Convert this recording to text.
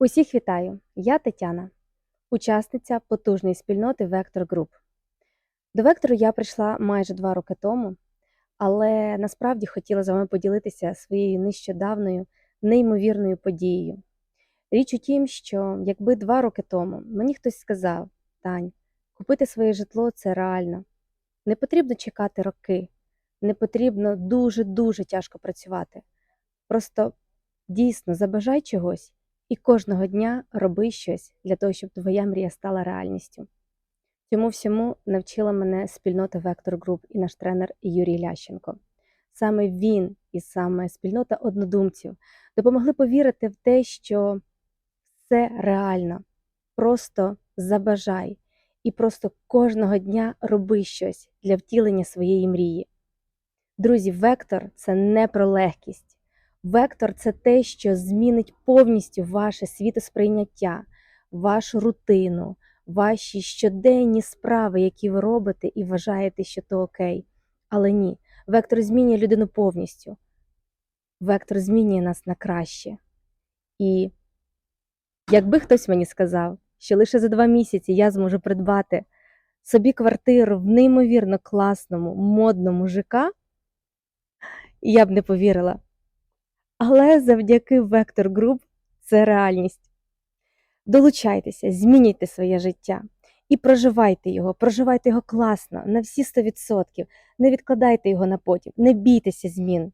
Усіх вітаю! Я Тетяна, учасниця потужної спільноти Vector Group. До Вектору я прийшла майже два роки тому, але насправді хотіла з вами поділитися своєю нещодавною неймовірною подією. Річ у тім, що якби два роки тому мені хтось сказав: Тань, купити своє житло це реально. Не потрібно чекати роки, не потрібно дуже-дуже тяжко працювати. Просто дійсно забажай чогось і кожного дня роби щось для того, щоб твоя мрія стала реальністю. Цьому всьому навчила мене спільнота Vector Group і наш тренер Юрій Лященко. Саме він і саме спільнота однодумців допомогли повірити в те, що все реально. Просто забажай і просто кожного дня роби щось для втілення своєї мрії. Друзі, вектор це не про легкість. Вектор це те, що змінить повністю ваше світосприйняття, вашу рутину, ваші щоденні справи, які ви робите і вважаєте, що то окей. Але ні, вектор змінює людину повністю. Вектор змінює нас на краще. І якби хтось мені сказав, що лише за два місяці я зможу придбати собі квартиру в неймовірно класному, модному ЖК, я б не повірила. Але завдяки Vector Group це реальність. Долучайтеся, змінюйте своє життя і проживайте його, проживайте його класно, на всі 100%. Не відкладайте його на потім, не бійтеся змін.